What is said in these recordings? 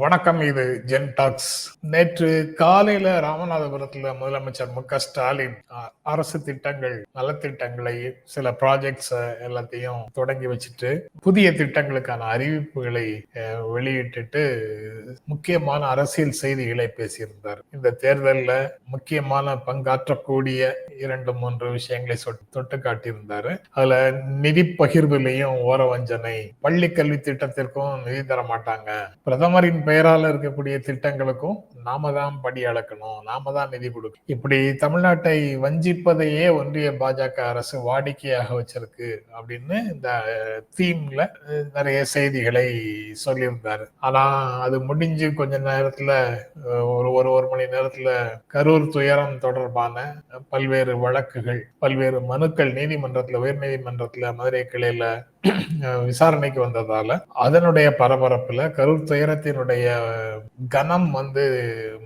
வணக்கம் இது gen tax. நேற்று காலையில ராமநாதபுரத்துல முதலமைச்சர் மு க ஸ்டாலின் அரசு திட்டங்கள் நலத்திட்டங்களை சில ப்ராஜெக்ட்ஸ் எல்லாத்தையும் தொடங்கி வச்சுட்டு புதிய திட்டங்களுக்கான அறிவிப்புகளை வெளியிட்டு வெளியிட்டுட்டு முக்கியமான அரசியல் செய்திகளை பேசியிருந்தார். இந்த தேர்தலில் முக்கியமான பங்காற்றக்கூடிய இரண்டு மூன்று விஷயங்களை சொட்- தொட்டு காட்டியிருந்தாரு. அதுல நிதி பகிர்வுலையும் ஓர வஞ்சனை பள்ளி கல்வி திட்டத்திற்கும் நிதி தர மாட்டாங்க பிரதமரின் பெயரால இருக்கக்கூடிய திட்டங்களுக்கும் நாம தான் படி அளக்கணும் நாம தான் நிதி கொடுக்கணும். இப்படி தமிழ்நாட்டை வஞ்சிப்பதையே ஒன்றிய பாஜக அரசு வாடிக்கையாக வச்சிருக்கு அப்படின்னு இந்த தீம்ல நிறைய செய்திகளை சொல்லியிருந்தாரு. ஆனா அது முடிஞ்சு கொஞ்ச நேரத்துல ஒரு ஒரு ஒரு மணி நேரத்துல கரூர் துயரம் தொடர்பான பல்வேறு வழக்குகள் பல்வேறு மனுக்கள் நீதிமன்றத்துல உயர் நீதிமன்றத்துல மதுரை கிளையில விசாரணைக்கு வந்ததால அதனுடைய பரபரப்புல கரூர் துயரத்தினுடைய கனம் வந்து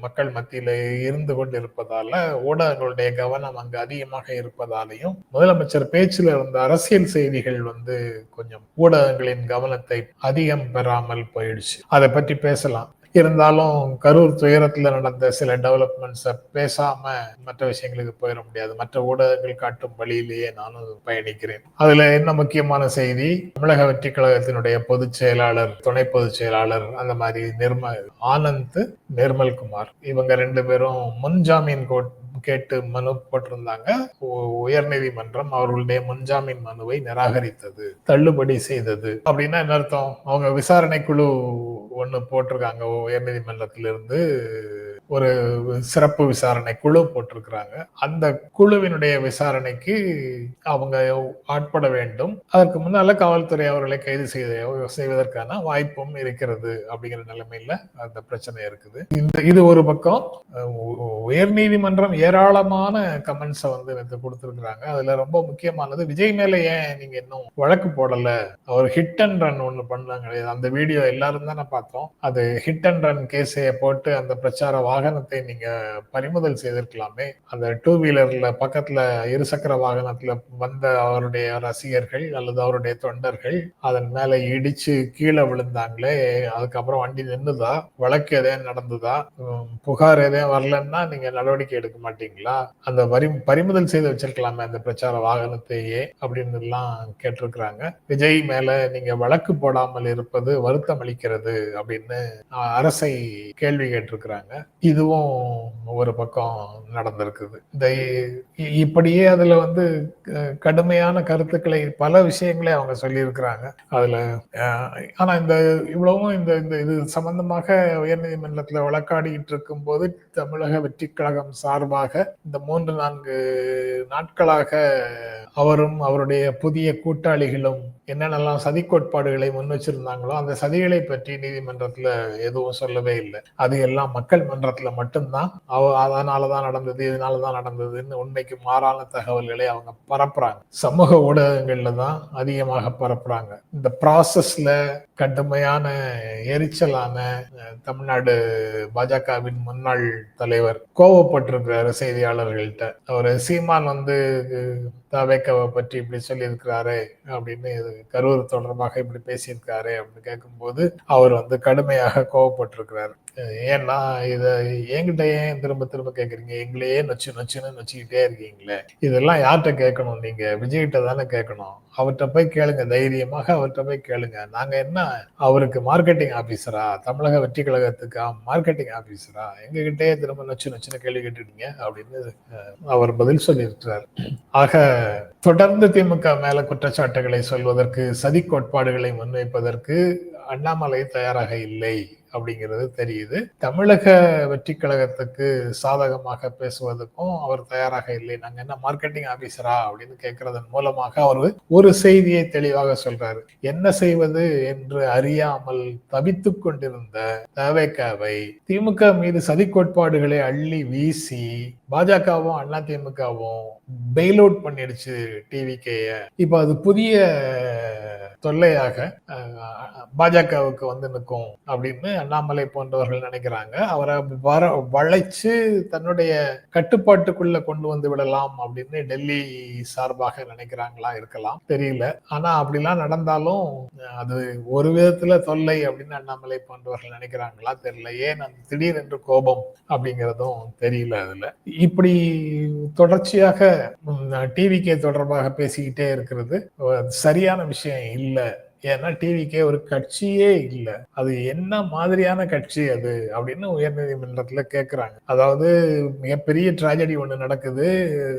மக்கள் மத்தியில இருந்து கொண்டு இருப்பதால ஊடகங்களுடைய கவனம் அங்கு அதிகமாக இருப்பதாலையும் முதலமைச்சர் பேச்சில் இருந்த அரசியல் செய்திகள் வந்து கொஞ்சம் ஊடகங்களின் கவனத்தை அதிகம் பெறாமல் போயிடுச்சு. அதை பற்றி பேசலாம். இருந்தாலும் கரூர் துயரத்துல நடந்த சில டெவலப்மெண்ட்ஸை பேசாம மற்ற விஷயங்களுக்கு போயிட முடியாது. மற்ற ஊடகங்கள் காட்டும் வழியிலேயே நானும் பயணிக்கிறேன். அதுல என்ன முக்கியமான செய்தி? தமிழக வெற்றி கழகத்தினுடைய பொதுச் செயலாளர் துணை பொதுச் செயலாளர் அந்த மாதிரி நிர்மல் ஆனந்த் நிர்மல்குமார். இவங்க ரெண்டு பேரும் முன்ஜாமீன் கோட் கேட்டு மனு போட்டிருந்தாங்க. உயர் உயர்நீதிமன்றம் அவர்களுடைய முன்ஜாமீன் மனுவை நிராகரித்தது தள்ளுபடி செய்தது. அப்படின்னா என்ன அர்த்தம்? அவங்க விசாரணை குழு ஒன்று போட்டிருக்காங்க உயர்நீதிமன்றத்திலிருந்து ஒரு சிறப்பு விசாரணை குழு போட்டிருக்கிறாங்க. அந்த குழுவினுடைய விசாரணைக்கு அவங்க ஆட்பட வேண்டும். அதற்கு முன்னால காவல்துறை அவர்களை கைது செய்த செய்வதற்கான வாய்ப்பும் இருக்கிறது அப்படிங்கிற நிலைமையில அந்த பிரச்சனை இருக்குது. இந்த இது ஒரு பக்கம் உயர் நீதிமன்றம் ஏராளமான கமெண்ட்ஸை வந்து எனக்கு கொடுத்துருக்குறாங்க. அதுல ரொம்ப முக்கியமானது விஜய் மேல ஏன் நீங்க இன்னும் வழக்கு போடல? அவர் ஹிட் அண்ட் ரன் ஒன்று பண்ணாங்க. அந்த வீடியோ எல்லாரும் தானே பார்த்தோம். அது ஹிட் அண்ட் ரன் கேஸையை போட்டு அந்த பிரச்சார வாகனத்தை நீங்க பறிமுதல் செய்திருக்கலாமே. அந்த டூ வீலர்ல பக்கத்துல இருசக்கர வாகனத்துல வந்த அவருடைய ரசிகர்கள் அல்லது அவருடைய தொண்டர்கள் அதன் மேல இடிச்சு கீழே விழுந்தாங்களே அதுக்கப்புறம் வண்டி நின்றுதா வழக்கு எதையும் நடந்ததா? புகார் எதையும் வரலன்னா நீங்க நடவடிக்கை எடுக்க மாட்டீங்களா? அந்த வரி பறிமுதல் செய்து வச்சிருக்கலாமே அந்த பிரச்சார வாகனத்தையே அப்படின்னு எல்லாம் கேட்டிருக்கிறாங்க. விஜய் மேல நீங்க வழக்கு போடாமல் இருப்பது வருத்தம் அளிக்கிறது அப்படின்னு அரசை கேள்வி கேட்டிருக்கிறாங்க. இதுவும் ஒரு பக்கம் நடந்திருக்குது. இந்த இ- இப்படியே அதுல வந்து க- கடுமையான கருத்துக்களை பல விஷயங்களை அவங்க சொல்லியிருக்கிறாங்க. அதுல ஆனால் ஆனா இந்த இவ்வளவும் இந்த இந்த இது சம்பந்தமாக உயர்நீதிமன்றத்தில் வழக்காடிட்டு இருக்கும்போது தமிழக வெற்றி கழகம் சார்பாக இந்த மூன்று நான்கு நாட்களாக அவரும் அவருடைய புதிய கூட்டாளிகளும் என்னென்னலாம் சதி கோட்பாடுகளை முன் வச்சிருந்தாங்களோ அந்த சதிகளை பற்றி நீதிமன்றத்துல எதுவும் சொல்லவே இல்லை. அது எல்லாம் மக்கள் மன்றத்துல மட்டும்தான். அவ அதனாலதான் நடந்தது இதனாலதான் நடந்ததுன்னு உண்மைக்கு மாறான தகவல்களை அவங்க பரப்புறாங்க. சமூக ஊடகங்கள்ல தான் அதிகமாக பரப்புறாங்க. இந்த ப்ராசஸ்ல கடுமையான எரிச்சலான தமிழ்நாடு பாஜகவின் முன்னாள் தலைவர் கோவப்பட்டிருக்கிறாரு செய்தியாளர்கள்ட்ட. அவர் சீமான் வந்து தவேக்காவை பற்றி இப்படி சொல்லியிருக்கிறாரு அப்படின்னு கரூர் தொடர்பாக இப்படி பேசியிருக்காரு அப்படின்னு கேட்கும்போது அவர் வந்து கடுமையாக கோவப்பட்டிருக்கிறார். ஏன்னா இத என்கிட்ட ஏன் திரும்ப திரும்ப கேக்குறீங்க? எங்களையே நொச்சு நொச்சுன்னு நொச்சிக்கிட்டே இருக்கீங்களே. இதெல்லாம் யார்கிட்ட கேட்கணும்? நீங்க விஜய்கிட்ட தானே கேட்கணும். அவர்கிட்ட போய் கேளுங்க தைரியமாக அவர்கிட்ட போய் கேளுங்க. நாங்க என்ன? அவருக்கு மார்க்கெட்டிங் ஆபீசரா தமிழக வெற்றி கழகத்துக்கா மார்க்கெட்டிங் ஆபீசரா எங்ககிட்டயே திரும்ப நொச்சு நொச்சுன்னு கேள்வி கேட்டுட்டீங்க அப்படின்னு அவர் பதில் சொல்லியிருக்கிறார். ஆக தொடர்ந்து திமுக மேல குற்றச்சாட்டுகளை சொல்வதற்கு சதி கோட்பாடுகளை முன்வைப்பதற்கு அண்ணாமலை தயாராக இல்லை. அப்படிங்கிறது தெரியுது. தமிழக வெற்றி கழகத்துக்கு சாதகமாக பேசுவதற்கும் அவர் தயாராக இல்லை. நாங்க என்ன மார்க்கெட்டிங் ஆபீசரா அப்படின்னு கேட்கறதன் மூலமாக அவர் ஒரு செய்தியை தெளிவாக சொல்றாரு. என்ன செய்வது என்று அறியாமல் தவித்து கொண்டிருந்த தவேக்காவை திமுக மீது சதி கோட்பாடுகளை அள்ளி வீசி பாஜகவும் அண்ணா திமுகவும் பெயில் அவுட் பண்ணிடுச்சு டிவிகேய இப்ப அது புதிய தொல்லையாக பாஜகவுக்கு வந்து நிற்கும் அப்படின்னு அண்ணாமலை போன்றவர்கள் நினைக்கிறாங்க. அவரை வர வளைச்சு தன்னுடைய கட்டுப்பாட்டுக்குள்ள கொண்டு வந்து விடலாம் அப்படின்னு டெல்லி சார்பாக நினைக்கிறாங்களா இருக்கலாம் தெரியல. ஆனா அப்படிலாம் நடந்தாலும் அது ஒரு விதத்துல தொல்லை அப்படின்னு அண்ணாமலை போன்றவர்கள் நினைக்கிறாங்களா தெரியல. ஏன் அந்த திடீரென்று கோபம் அப்படிங்கிறதும் தெரியல அதுல. இப்படி தொடர்ச்சியாக டிவிக்கே தொடர்பாக பேசிக்கிட்டே இருக்கிறது சரியான விஷயம் இல்லை ஏன்னா டிவிக்கே ஒரு கட்சியே இல்லை. அது என்ன மாதிரியான கட்சி அது அப்படின்னு உயர்நீதிமன்றத்துல கேட்குறாங்க அதாவது மிகப்பெரிய டிராஜடி ஒன்று நடக்குது.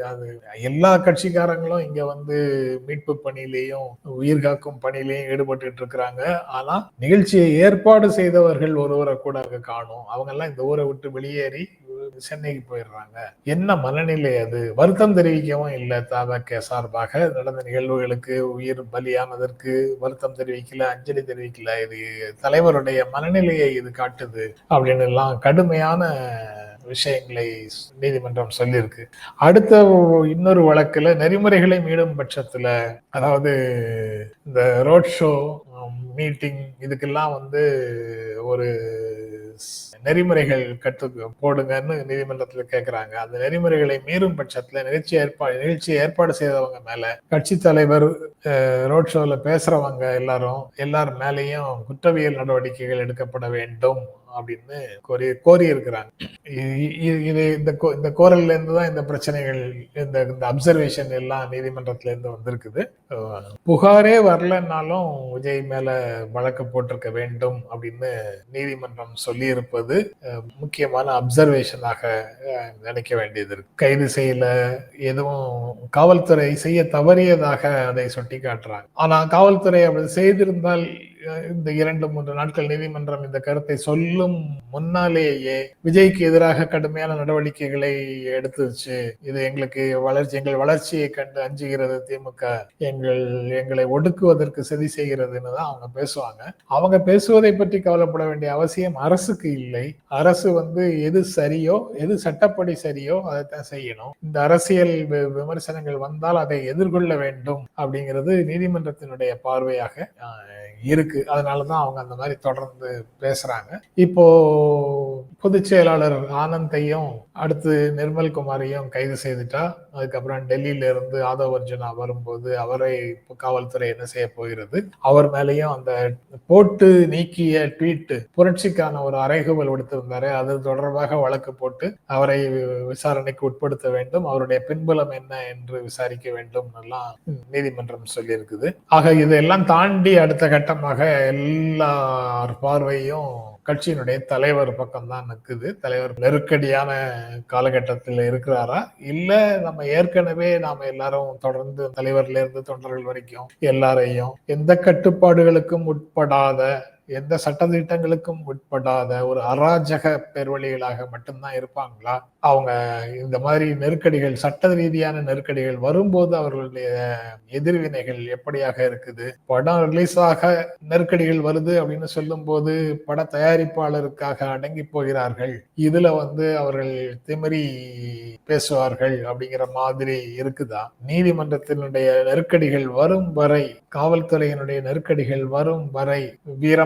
அது எல்லா கட்சிக்காரங்களும் இங்க வந்து மீட்பு பணியிலையும் உயிர் காக்கும் பணியிலையும் ஈடுபட்டு இருக்கிறாங்க. ஆனா நிகழ்ச்சியை ஏற்பாடு செய்தவர்கள் ஒருவரை கூட அங்கே காணும். அவங்க எல்லாம் இந்த ஊரை விட்டு வெளியேறி சென்னைக்கு போயிடுறாங்க. என்ன மனநிலை அது? வருத்தம் தெரிவிக்கவும் இல்லை தாபக சார்பாக. நடந்த நிகழ்வுகளுக்கு உயிர் பலியானதற்கு வருத்தம் தெரிவிக்கல அஞ்சலி தெரிவிக்கல. இது தலைவருடைய மனநிலையை இது காட்டுது அப்படின்னு எல்லாம் கடுமையான விஷயங்களை நீதிமன்றம் சொல்லியிருக்கு. அடுத்த இன்னொரு வழக்குல நெறிமுறைகளை மீடும் பட்சத்துல அதாவது இந்த ரோட் ஷோ மீட்டிங் இதுக்கெல்லாம் வந்து ஒரு நெறிமுறைகள் கற்று போடுங்கன்னு நீதிமன்றத்துல கேட்கிறாங்க அந்த நெறிமுறைகளை மீறும் பட்சத்துல நிகழ்ச்சி ஏற்பாடு நிகழ்ச்சியை ஏற்பாடு செய்தவங்க மேல கட்சி தலைவர் ரோட் ஷோல பேசுறவங்க எல்லாரும் எல்லாரும் மேலேயும் குற்றவியல் நடவடிக்கைகள் எடுக்கப்பட வேண்டும். அப்படின்னு கோரி கோரி இருக்கிறாங்க இது இந்த இந்த கோரல்ல இருந்து தான் இந்த பிரச்சனைகள் இந்த இந்த அப்சர்வேஷன் எல்லாம் நீதிமன்றத்துல இருந்து வந்திருக்குது புகாரே வரலன்னாலும் விஜய் மேல வழக்கு போட்டிருக்க வேண்டும் அப்படின்னு நீதிமன்றம் சொல்லி இருப்பது முக்கியமான அப்சர்வேஷனாக நினைக்க வேண்டியது இருக்கு. கைது செய்யல எதுவும் காவல்துறை செய்ய தவறியதாக அதை சுட்டி காட்டுறாங்க ஆனா காவல்துறை அப்படி செய்திருந்தால் இந்த இரண்டு மூன்று நாட்கள் நீதிமன்றம் இந்த கருத்தை சொல்லும் முன்னாலேயே விஜய்க்கு எதிராக கடுமையான நடவடிக்கைகளை எடுத்துச்சு. இது எங்களுக்கு வளர்ச்சி எங்கள் வளர்ச்சியை கண்டு அஞ்சுகிறது திமுக. எங்கள் எங்களை ஒடுக்குவதற்கு சதி செய்கிறதுன்னு தான் அவங்க பேசுவாங்க. அவங்க பேசுவதை பற்றி கவலைப்பட வேண்டிய அவசியம் அரசுக்கு இல்லை. அரசு வந்து எது சரியோ எது சட்டப்படி சரியோ அதைத்தான் செய்யணும். இந்த அரசியல் விமர்சனங்கள் வந்தால் அதை எதிர்கொள்ள வேண்டும் அப்படிங்கிறது நீதிமன்றத்தினுடைய பார்வையாக இருக்கு. அதனாலதான் அவங்க அந்த மாதிரி தொடர்ந்து பேசுறாங்க. இப்போ பொதுச் செயலாளர் ஆனந்தையும் அடுத்து நிர்மல் குமாரையும் கைது செய்துட்டா. அதுக்கப்புறம் டெல்லியில இருந்து ஆதவ் அர்ஜுனா வரும்போது அவரை காவல்துறை என்ன செய்ய போகிறது? அவர் மேலேயும் அந்த போட்டு நீக்கிய ட்வீட் புரட்சிக்கான ஒரு அறைகூவல் விடுத்திருந்தாரு. அது தொடர்பாக வழக்கு போட்டு அவரை விசாரணைக்கு உட்படுத்த வேண்டும். அவருடைய பின்புலம் என்ன என்று விசாரிக்க வேண்டும் எல்லாம் நீதிமன்றம் சொல்லியிருக்குது. ஆக இதெல்லாம் தாண்டி அடுத்த கட்டமாக எல்லார் பார்வையும் கட்சியினுடைய தலைவர் பக்கம் தான் நிற்குது தலைவர் நெருக்கடியான காலகட்டத்தில் இருக்கிறாரா? இல்ல நம்ம ஏற்கனவே நாம எல்லாரும் தொடர்ந்து தலைவர்ல இருந்து தொண்டர்கள் வரைக்கும் எல்லாரையும் எந்த கட்டுப்பாடுகளுக்கும் உட்படாத எந்த சட்டத்திட்டங்களுக்கும் உட்படாத ஒரு அராஜக பேர்வழிகளாக மட்டும்தான் இருப்பாங்களா? அவங்க இந்த மாதிரி நெருக்கடிகள் சட்ட ரீதியான நெருக்கடிகள் வரும்போது அவர்களுடைய எதிர்வினைகள் எப்படியாக இருக்குது? படம் ரிலீஸ் ஆக நெருக்கடிகள் வருது அப்படின்னு சொல்லும் போது பட தயாரிப்பாளருக்காக அடங்கி போகிறார்கள். இதுல வந்து அவர்கள் திமறி பேசுவார்கள் அப்படிங்கிற மாதிரி இருக்குதா? நீதிமன்றத்தினுடைய நெருக்கடிகள் வரும் வரை காவல்துறையினுடைய நெருக்கடிகள் வரும் வரை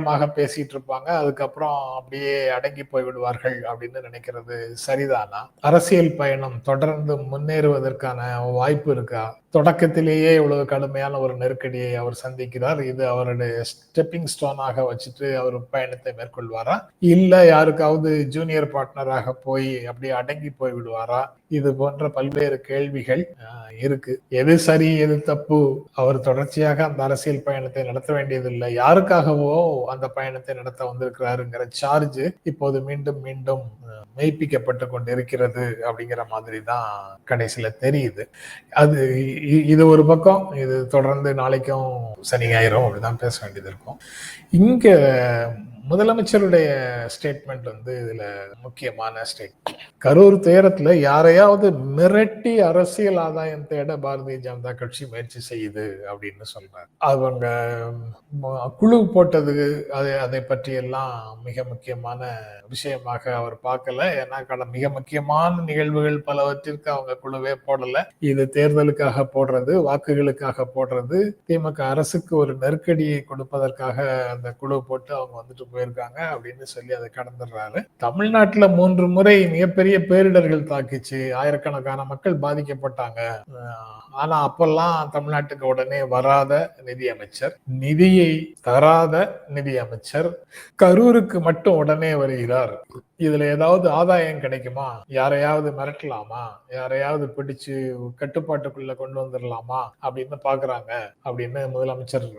வீரமாக பேசிட்டு இருப்பாங்க. அதுக்கப்புறம் அப்படியே அடங்கி போய் விடுவார்கள் அப்படின்னு நினைக்கிறது சரிதானா? அரசியல் பயணம் தொடர்ந்து முன்னேறுவதற்கான வாய்ப்பு இருக்கா? தொடக்கத்திலேயே இவ்வளவு கடுமையான ஒரு நெருக்கடியை அவர் சந்திக்கிறார். இது அவருடைய ஸ்டெப்பிங் ஸ்டோனாக வச்சுட்டு அவர் பயணத்தை மேற்கொள்வாரா? இல்ல யாருக்காவது ஜூனியர் பார்ட்னராக போய் அப்படியே அடங்கி போய் விடுவாரா? இது போன்ற பல்வேறு கேள்விகள் இருக்கு. எது சரி எது தப்பு? அவர் தொடர்ச்சியாக அந்த அரசியல் பயணத்தை நடத்த வேண்டியதில்லை. யாருக்காகவோ அந்த அந்த பயணத்தை நடத்த வந்திருக்கிறாருங்கிற சார்ஜ் இப்போது மீண்டும் மீண்டும் மெய்ப்பிக்கப்பட்டு கொண்டு இருக்கிறது அப்படிங்கிற மாதிரி தான் கடைசியில தெரியுது. அது இது ஒரு பக்கம் இது தொடர்ந்து நாளைக்கும் சனி ஞாயிறும் அப்படிதான் பேச வேண்டியது இருக்கும். இங்க முதலமைச்சருடைய ஸ்டேட்மெண்ட் வந்து இதுல முக்கியமான ஸ்டேட் கரூர் துயரத்துல யாரையாவது மிரட்டி அரசியல் ஆதாயம் தேட பாரதிய ஜனதா கட்சி முயற்சி செய்யுது அப்படின்னு சொல்றாரு. அவங்க குழு போட்டது அதை அதை பற்றி எல்லாம் மிக முக்கியமான விஷயமாக அவர் பார்க்கல. ஏன்னா மிக முக்கியமான நிகழ்வுகள் பலவற்றிற்கு அவங்க குழுவே போடல. இது தேர்தலுக்காக போடுறது வாக்குகளுக்காக போடுறது திமுக அரசுக்கு ஒரு நெருக்கடியை கொடுப்பதற்காக அந்த குழு போட்டு அவங்க வந்துட்டு போயிருக்காங்க அப்படின்னு சொல்லி அதை கடந்துடுறாரு. தமிழ்நாட்டுல மூன்று முறை மிகப்பெரிய பேரிடர்கள் தாக்கிச்சு. ஆயிரக்கணக்கான மக்கள் பாதிக்கப்பட்டாங்க. ஆனா அப்பெல்லாம் தமிழ்நாட்டுக்கு உடனே வராத நிதி அமைச்சர் நிதியை தராத நிதி அமைச்சர் கரூருக்கு மட்டும் உடனே வருகிறார். இதுல ஏதாவது ஆதாயம் கிடைக்குமா? யாரையாவது மிரட்டலாமா? யாரையாவது பிடிச்சு கட்டுப்பாட்டுக்குள்ள கொண்டு வந்துடலாமா அப்படின்னு பாக்குறாங்க அப்படின்னு முதலமைச்சர்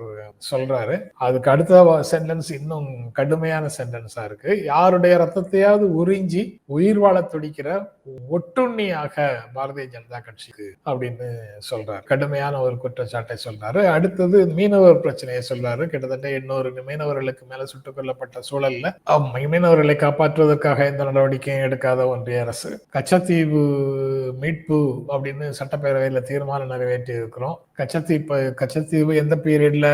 சொல்றாரு. அதுக்கு அடுத்த சென்டென்ஸ் இன்னும் கடுமையான சென்டென்ஸா இருக்கு. யாருடைய ரத்தத்தையாவது உறிஞ்சி உயிர் வாழ துடிக்கிற ஒட்டுண்ணியாக பாரதிய ஜனதா கட்சிக்கு அப்படின்னு சொல்றாரு. கடுமையான ஒரு குற்றச்சாட்டை சொல்றாரு. அடுத்தது மீனவர் பிரச்சனையை சொல்றாரு. கிட்டத்தட்ட இன்னொரு மீனவர்களுக்கு மேல சுட்டுக் கொல்லப்பட்ட சூழல்ல மீனவர்களை காப்பாற்றுவதற்காக எந்த நடவடிக்கையும் எடுக்காத ஒன்றிய அரசு. கச்சத்தீவு மீட்பு அப்படின்னு சட்டப்பேரவையில் தீர்மானம் நிறைவேற்றி இருக்கிறோம். கச்சத்தீவு கச்சத்தீவு எந்த பீரியட்ல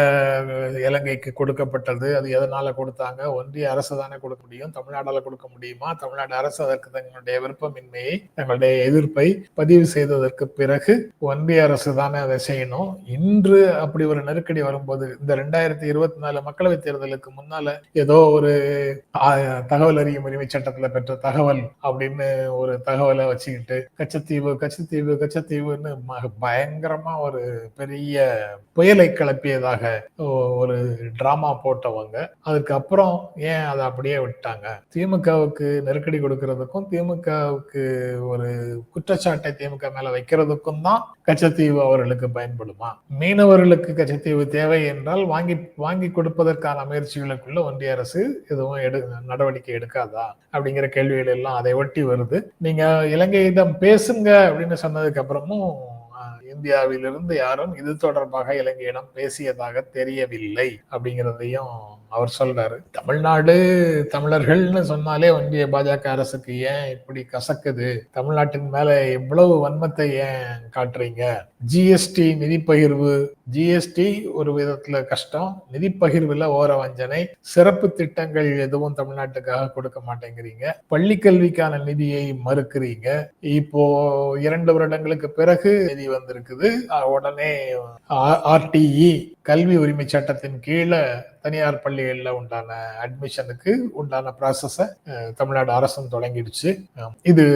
இலங்கைக்கு கொடுக்கப்பட்டது அது எதனால கொடுத்தாங்க ஒன்றிய அரசு தானே கொடுக்க முடியும் தமிழ்நாடால கொடுக்க முடியுமா? தமிழ்நாடு அரசு அதற்கு தங்களுடைய விருப்பமின்மையை தங்களுடைய எதிர்ப்பை பதிவு செய்ததற்கு பிறகு ஒன்றிய அரசு தானே அதை செய்யணும். இன்று அப்படி ஒரு நெருக்கடி வரும்போது இந்த ரெண்டாயிரத்தி இருபத்தி நாலு மக்களவைத் தேர்தலுக்கு முன்னால ஏதோ ஒரு தகவல் அறியும் உரிமை கட்டத்துல பெற்ற தகவல் அப்படின்னு ஒரு தகவலை வச்சுக்கிட்டு கச்சத்தீவு கச்சத்தீவு கச்சத்தீவுன்னு பயங்கரமா ஒரு பெரிய புயலை கிளப்பியதாக ஒரு டிராமா போட்டவங்க. அதுக்கப்புறம் ஏன் அதை அப்படியே விட்டாங்க? திமுகவுக்கு நெருக்கடி கொடுக்கறதுக்கும் திமுகவுக்கு ஒரு குற்றச்சாட்டை திமுக மேல வைக்கிறதுக்கும் தான் கச்சத்தீவு அவர்களுக்கு பயன்படுமா? மீனவர்களுக்கு கச்சத்தீவு தேவை என்றால் வாங்கி வாங்கி கொடுப்பதற்கான முயற்சிகளுக்குள்ள ஒன்றிய அரசு எதுவும் எடு நடவடிக்கை எடுக்காதா? அப்படிங்கிற கேள்விகள் எல்லாம் அதை ஒட்டி வருது. நீங்க இலங்கையிடம் பேசுங்க அப்படின்னு சொன்னதுக்கு அப்புறமும் இந்தியாவிலிருந்து யாரும் இது தொடர்பாக இலங்கையிடம் பேசியதாக தெரியவில்லை அப்படிங்கிறதையும் அவர் சொல்றாரு தமிழ்நாடு தமிழர்கள்னு சொன்னாலே ஒன்றிய பாஜக அரசுக்கு ஏன் இப்படி கசக்குது? தமிழ்நாட்டின் மேல எவ்வளவு வன்மத்தை ஏன் காட்டுறீங்க? ஜிஎஸ்டி நிதி பகிர்வு ஜிஎஸ்டி ஒரு விதத்துல கஷ்டம். நிதி பகிர்வுல ஓர வஞ்சனை. சிறப்பு திட்டங்கள் எதுவும் தமிழ்நாட்டுக்காக கொடுக்க மாட்டேங்கிறீங்க. பள்ளி கல்விக்கான நிதியை மறுக்கிறீங்க. இப்போ இரண்டு வருடங்களுக்கு பிறகு நிதி வந்திருக்குது. உடனே ஆர்டிஇ கல்வி உரிமை சட்டத்தின் கீழே தனியார் பள்ளிகளில் உண்டான அட்மிஷனுக்கு உண்டான ப்ராசஸை தமிழ்நாடு அரசும் தொடங்கிடுச்சு. இது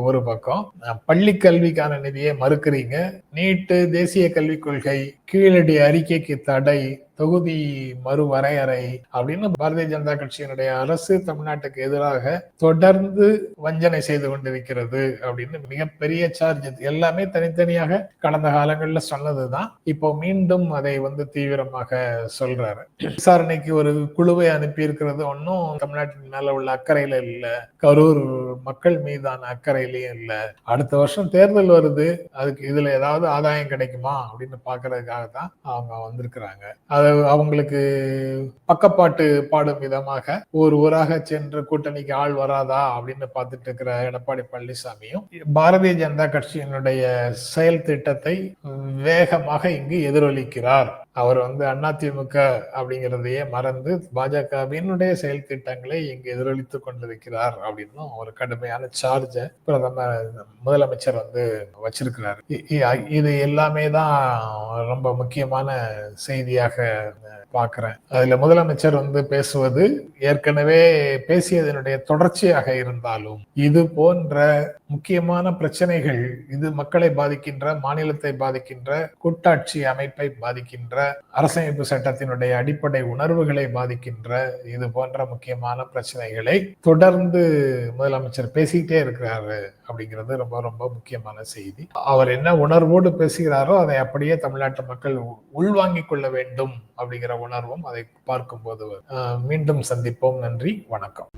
ஒரு பக்கம். பள்ளி கல்விக்கான நிதியை மறுக்கிறீங்க. நீட்டு தேசிய கல்விக் கொள்கை கீழடி அறிக்கைக்கு தடை தொகுதி மறுவரையறை அப்படின்னு பாரதிய ஜனதா கட்சியினுடைய அரசு தமிழ்நாட்டுக்கு எதிராக தொடர்ந்து வஞ்சனை செய்து கொண்டிருக்கிறது அப்படின்னு மிகப்பெரிய சார்ஜ் எல்லாமே தனித்தனியாக கடந்த காலங்களில் சொன்னதுதான். இப்போ மீண்டும் அதை வந்து தீவிரமாக சொல்றாரு. விசாரணைக்கு ஒரு குழுவை அனுப்பி இருக்கிறது ஒன்னும் தமிழ்நாட்டின் மேல உள்ள அக்கறையில இல்ல. கரூர் மக்கள் மீதான அக்கறையிலையும் இல்ல. அடுத்த வருஷம் தேர்தல் வருது. அதுக்கு இதுல ஏதாவது ஆதாயம் கிடைக்குமா அப்படின்னு பாக்குறதுக்காக தான் அவங்க வந்திருக்கிறாங்க. அது அவங்களுக்கு பக்கப்பாட்டு பாடும் விதமாக ஒரு ஊராக சென்று கூட்டணிக்கு ஆள் வராதா அப்படின்னு பார்த்துட்டு இருக்கிற எடப்பாடி பழனிசாமியும் பாரதிய ஜனதா கட்சியினுடைய செயல் திட்டத்தை வேகமாக இங்கு எதிரொலிக்கிறார். அவர் வந்து அதிமுக அப்படிங்கிறதையே மறந்து பாஜகவினுடைய செயல் திட்டங்களை இங்கு எதிரொலித்துக் கொண்டிருக்கிறார் அப்படின்னும் ஒரு கடுமையான சார்ஜ பிரதமர் முதலமைச்சர் வந்து வச்சிருக்கிறார். இது எல்லாமே தான் ரொம்ப முக்கியமான செய்தியாக பாக்குறேன் அதுல முதலமைச்சர் வந்து பேசுவது ஏற்கனவே பேசியதனுடைய தொடர்ச்சியாக இருந்தாலும் இது போன்ற முக்கியமான பிரச்சனைகள் இது மக்களை பாதிக்கின்ற மாநிலத்தை பாதிக்கின்ற கூட்டாட்சி அமைப்பை பாதிக்கின்ற அரசமைப்பு சட்டத்தினுடைய அடிப்படை உணர்வுகளை பாதிக்கின்ற இது போன்ற முக்கியமான பிரச்சனைகளை தொடர்ந்து முதலமைச்சர் பேசிக்கிட்டே இருக்கிறாரு அப்படிங்கிறது ரொம்ப ரொம்ப முக்கியமான செய்தி. அவர் என்ன உணர்வோடு பேசுகிறாரோ அதை அப்படியே தமிழ்நாட்டு மக்கள் உள்வாங்கிக் கொள்ள வேண்டும் அப்படிங்கிற உணர்வும் அதை பார்க்கும்போது மீண்டும் சந்திப்போம். நன்றி வணக்கம்.